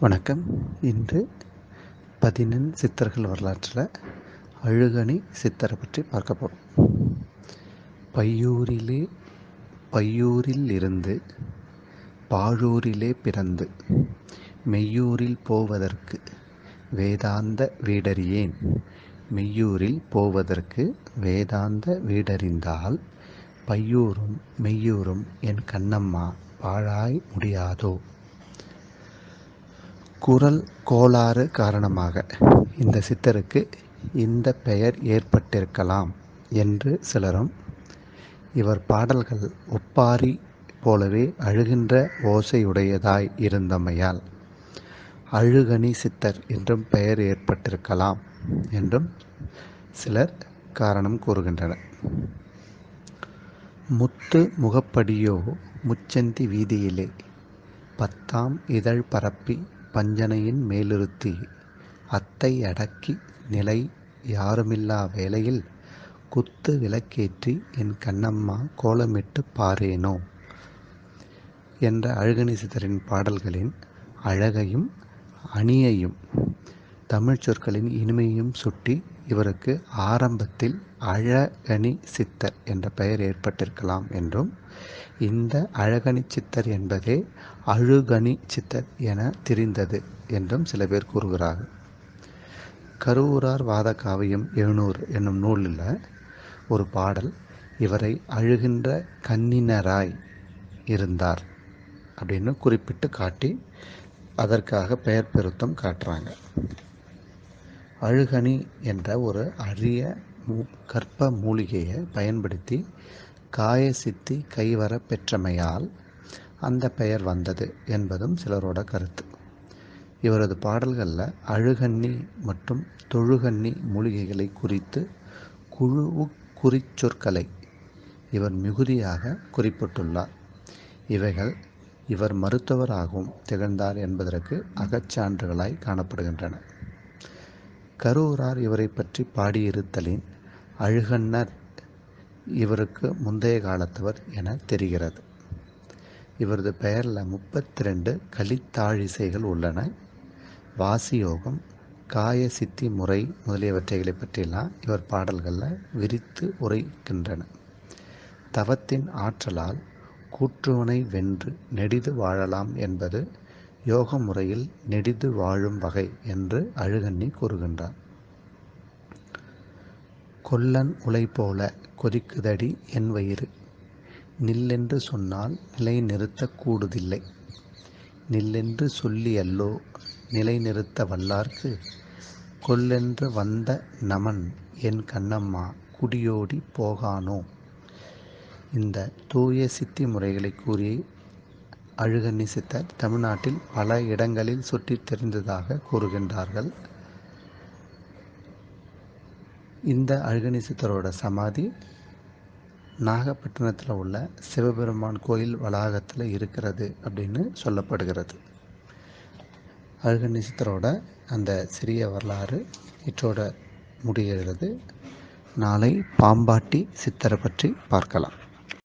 வணக்கம். இன்று பதினெண் சித்தர்கள் வரலாற்றில் அழுகணி சித்தரை பற்றி பார்க்க போகிறோம் பையூரிலே பையூரில் இருந்து பாழூரிலே பிறந்து மெய்யூரில் போவதற்கு வேதாந்த வீடறியேன். மெய்யூரில் போவதற்கு வேதாந்த வீடறிந்தால் பையூரும் மெய்யூரும் என் கண்ணம்மா பாழாய் முடியாதோ? குரல் கோளாறு காரணமாக இந்த சித்தருக்கு இந்த பெயர் ஏற்பட்டிருக்கலாம் என்று சிலரும் இவர் பாடல்கள் ஒப்பாரி போலவே அழுகின்ற ஓசையுடையதாய் இருந்தமையால் அழுகணி சித்தர் என்றும் பெயர் ஏற்பட்டிருக்கலாம் என்றும் சிலர் காரணம் கூறுகின்றனர். முத்து முகப்படியோ முச்சந்தி வீதியிலே பத்தாம் இதழ் பரப்பி பஞ்சனையின் மேலிருத்தி அத்தை அடக்கி நிலை யாருமில்லா வேளையில் குத்து விளக்கேற்றி என் கண்ணம்மா கோலமிட்டு பாரேனோ? என்ற அழகணிசிதரின் பாடல்களின் அழகையும் அணியையும் தமிழ் சொற்களின் இனிமையும் சுட்டி இவருக்கு ஆரம்பத்தில் அழகணி சித்தர் என்ற பெயர் ஏற்பட்டிருக்கலாம் என்றும் இந்த அழகணி சித்தர் என்பதே அழுகணி சித்தர் என தெரிந்தது என்றும் சில பேர் கூறுகிறார்கள். கருவூரார் வாத காவியம் எழுநூறு என்னும் நூலில் ஒரு பாடல் இவரை அழுகின்ற கண்ணினராய் இருந்தார் அப்படின்னு குறிப்பிட்டு காட்டி அதற்காக பெயர் பெருத்தம் காட்டுறாங்க. அழுகணி என்ற ஒரு அரிய மூ கற்ப மூலிகையை பயன்படுத்தி காய சித்தி கைவர பெற்றமையால் அந்த பெயர் வந்தது என்பதும் சிலரோட கருத்து. இவரது பாடல்களில் அழுகண்ணி மற்றும் தொழுகண்ணி மூலிகைகளை குறித்து குழு குறிச்சொற்களை இவர் மிகுதியாக குறிப்பிட்டுள்ளார். இவைகள் இவர் மருத்துவராகவும் திகழ்ந்தார் என்பதற்கு அகச்சான்றுகளாய் காணப்படுகின்றன. கரூரார் இவரை பற்றி பாடியிருத்தலின் அழுகன்னர் இவருக்கு முந்தைய காலத்தவர் என தெரிகிறது. இவரது பெயரில் முப்பத்தி ரெண்டு கலித்தாழிசைகள் உள்ளன. வாசியோகம் காய சித்தி முறை முதலியவற்றைகளை பற்றியெல்லாம் இவர் பாடல்களில் விரித்து உரைக்கின்றன. தவத்தின் ஆற்றலால் கூற்றுவனை வென்று நெடிது வாழலாம் என்பது யோக முறையில் நெடிது வாழும் வகை என்று அழுகண்ணி கூறுகின்றார். கொல்லன் உலை போல கொதிக்குதடி என் வயிறு. நில்லென்று சொன்னால் நிலை நிறுத்தக் கூடுதில்லை. நில்லென்று சொல்லி அல்லோ நிலை நிறுத்த வல்லார்க்கு? கொல்லென்று வந்த நமன் என் கண்ணம்மா குடியோடி போகானோ? இந்த தூய சித்தி முறைகளை கூறி அழுகண்ணி சித்தர் தமிழ்நாட்டில் பல இடங்களில் சுற்றித் தெரிந்ததாக கூறுகின்றார்கள். இந்த அழுகணி சித்தரோட சமாதி நாகப்பட்டினத்தில் உள்ள சிவபெருமான் கோயில் வளாகத்தில் இருக்கிறது அப்படின்னு சொல்லப்படுகிறது. அழுகணி சித்தரோட அந்த சிறிய வரலாறு இற்றோட முடிகிறது நாளை பாம்பாட்டி சித்தரை பற்றி பார்க்கலாம்.